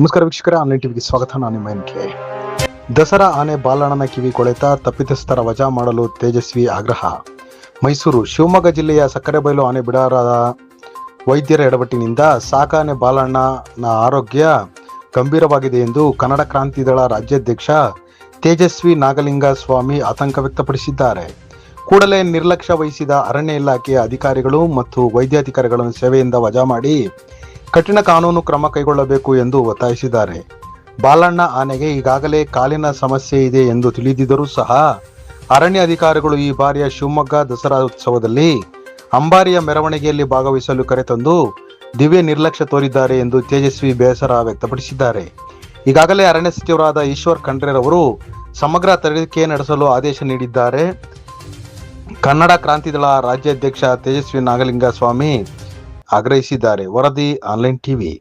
ನಮಸ್ಕಾರ ವೀಕ್ಷಕರ ಆನ್ಲೈನ್ ಟಿವಿಗೆ ಸ್ವಾಗತ. ನಾನು ನಿಮ್ಮ ಎನ್ಕೆ ದಸರಾ ಆನೆ ಬಾಲಣ್ಣನ ಕಿವಿ ಕೊಳೆತ, ತಪ್ಪಿತಸ್ಥರ ವಜಾ ಮಾಡಲು ತೇಜಸ್ವಿ ಆಗ್ರಹ. ಮೈಸೂರು, ಶಿವಮೊಗ್ಗ ಜಿಲ್ಲೆಯ ಸಕ್ಕರೆಬೈಲು ಆನೆ ಬಿಡಾರದ ವೈದ್ಯರ ಎಡವಟ್ಟಿನಿಂದ ಸಾಕಾನೆ ಬಾಲಣ್ಣನ ಆರೋಗ್ಯ ಗಂಭೀರವಾಗಿದೆ ಎಂದು ಕನ್ನಡ ಕ್ರಾಂತಿ ದಳ ರಾಜ್ಯಾಧ್ಯಕ್ಷ ತೇಜಸ್ವಿ ನಾಗಲಿಂಗ ಸ್ವಾಮಿ ಆತಂಕ ವ್ಯಕ್ತಪಡಿಸಿದ್ದಾರೆ. ಕೂಡಲೇ ನಿರ್ಲಕ್ಷ್ಯ ವಹಿಸಿದ ಅರಣ್ಯ ಇಲಾಖೆಯ ಅಧಿಕಾರಿಗಳು ಮತ್ತು ವೈದ್ಯಾಧಿಕಾರಿಗಳನ್ನು ಸೇವೆಯಿಂದ ವಜಾ ಮಾಡಿ ಕಠಿಣ ಕಾನೂನು ಕ್ರಮ ಕೈಗೊಳ್ಳಬೇಕು ಎಂದು ಒತ್ತಾಯಿಸಿದ್ದಾರೆ. ಬಾಲಣ್ಣ ಆನೆಗೆ ಈಗಾಗಲೇ ಕಾಲಿನ ಸಮಸ್ಯೆ ಇದೆ ಎಂದು ತಿಳಿದಿದ್ದರೂ ಸಹ ಅರಣ್ಯ ಅಧಿಕಾರಿಗಳು ಈ ಬಾರಿಯ ಶಿವಮೊಗ್ಗ ದಸರಾ ಉತ್ಸವದಲ್ಲಿ ಅಂಬಾರಿಯ ಮೆರವಣಿಗೆಯಲ್ಲಿ ಭಾಗವಹಿಸಲು ಕರೆತಂದು ದಿವ್ಯ ನಿರ್ಲಕ್ಷ್ಯ ತೋರಿದ್ದಾರೆ ಎಂದು ತೇಜಸ್ವಿ ಬೇಸರ ವ್ಯಕ್ತಪಡಿಸಿದ್ದಾರೆ. ಈಗಾಗಲೇ ಅರಣ್ಯ ಸಚಿವರಾದ ಈಶ್ವರ್ ಖಂಡ್ರೆರವರು ಸಮಗ್ರ ತನಿಖೆ ನಡೆಸಲು ಆದೇಶ ನೀಡಿದ್ದಾರೆ. ಕನ್ನಡ ಕ್ರಾಂತಿದಳ ರಾಜ್ಯಾಧ್ಯಕ್ಷ ತೇಜಸ್ವಿ ನಾಗಲಿಂಗ ಸ್ವಾಮಿ ಆಗ್ರಹಿಸಿದ್ದಾರೆ ವರದಿ ಆನ್ಲೈನ್ ಟಿವಿ